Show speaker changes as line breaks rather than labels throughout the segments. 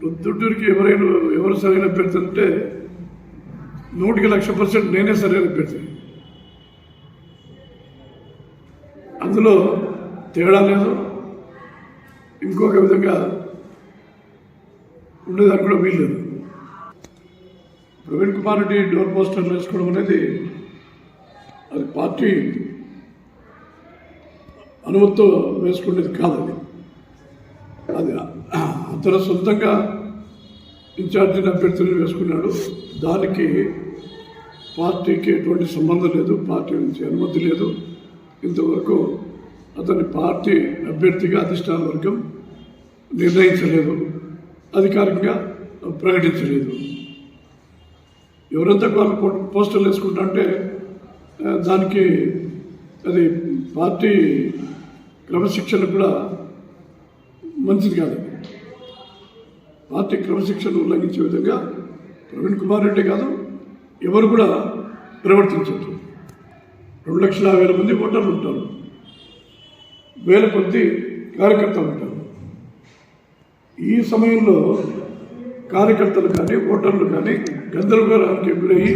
ప్రొద్దుటూరికి ఎవరైనా ఎవరు సరైన అభ్యర్థి అంటే నూటికి లక్ష పర్సెంట్ నేనే సరైన అభ్యర్థి. అందులో తేడా లేదు. ఇంకొక విధంగా ఉండేదానికి కూడా వీల్లేదు ప్రవీణ్ కుమార్ రెడ్డి డోర్ పోస్టర్లు వేసుకోవడం అనేది అది పార్టీ అనుమతితో వేసుకునేది కాదు అది. తన సొంతంగా ఇన్ఛార్జిని అభ్యర్థులను వేసుకున్నాడు దానికి పార్టీకి ఎటువంటి సంబంధం లేదు. పార్టీ నుంచి అనుమతి లేదు. ఇంతవరకు అతని పార్టీ అభ్యర్థిగా అధిష్టాన వర్గం నిర్ణయించలేదు. అధికారికంగా ప్రకటించలేదు. ఎవరంతా వాళ్ళు పో- పోస్టర్లు వేసుకుంటారంటే దానికి అది పార్టీ క్రమశిక్షణ కూడా మంచిది కాదు. పార్టీ క్రమశిక్షణను ఉల్లంఘించే విధంగా ప్రవీణ్ కుమార్ రెడ్డి కాదు ఎవరు కూడా ప్రవర్తించదు రెండు లక్షల వేల మంది ఓటర్లు ఉంటారు. వేల కొద్ది కార్యకర్తలు ఉంటారు. ఈ సమయంలో కార్యకర్తలు కానీ ఓటర్లు కానీ గందరగోళానికి గురయ్యి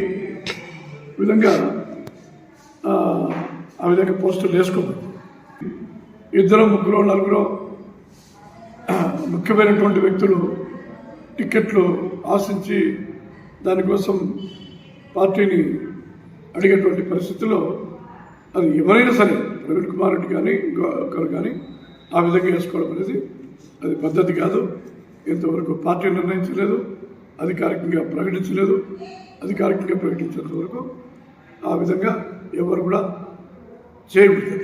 విధంగా ఆ, విధంగా పోస్టులు వేసుకోవాలి ఇద్దరు ముగ్గురు నలుగురు ముఖ్యమైనటువంటి వ్యక్తులు టికెట్లు ఆశించి దానికోసం పార్టీని అడిగేటువంటి పరిస్థితిలో అది ఎవరైనా సరే ప్రవీణ్ కుమార్ రెడ్డి కానీ ఇంకొకరు కానీ ఆ విధంగా వేసుకోవడం అనేది అది పద్ధతి కాదు. ఇంతవరకు పార్టీ నిర్ణయించలేదు అధికారికంగా ప్రకటించలేదు అధికారికంగా ప్రకటించేంత వరకు ఆ విధంగా ఎవరు కూడా చేయకూడదు.